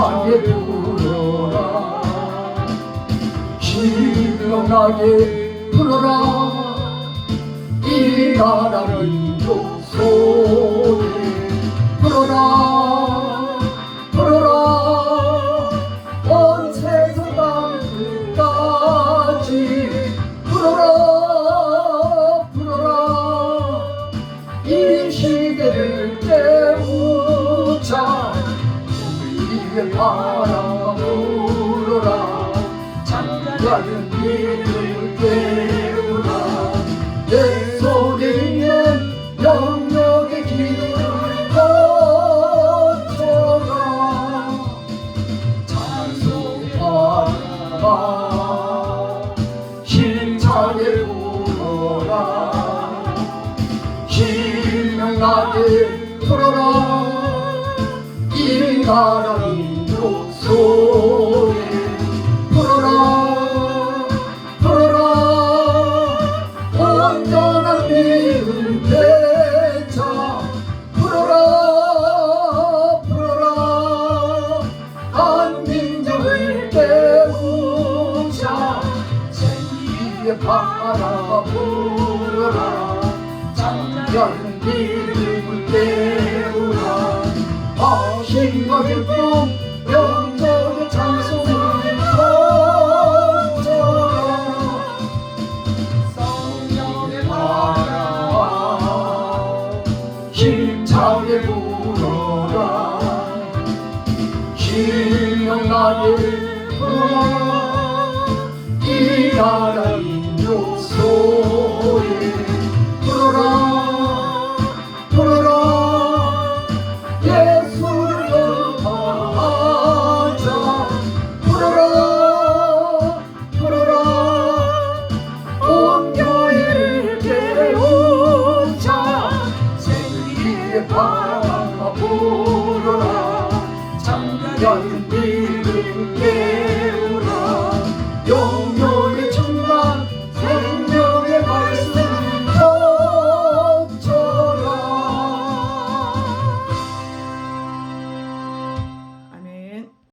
세상에 불어라. 신명나게 불어라. 이 나라를 용서 우리의 바람 불어라. 잠자는 이를 깨우라. 내 소리는 영역의 길을 거쳐라 찬송하라 힘차게 불어라. 신명나게 불어라 이 나라 민족 소리 불어라 불어라. 온전한 믿음 되자 불어라 불어라. 한민족을 깨우자. 제위의 바라 불어라. 잠자는 믿음을 깨우라 신명나게 불어라 이 나라 민족 소리 불어라 불어라 예수를 받자 불어라 불어라 온 교회를 깨우자 생일의 바람 불어 one, two, three,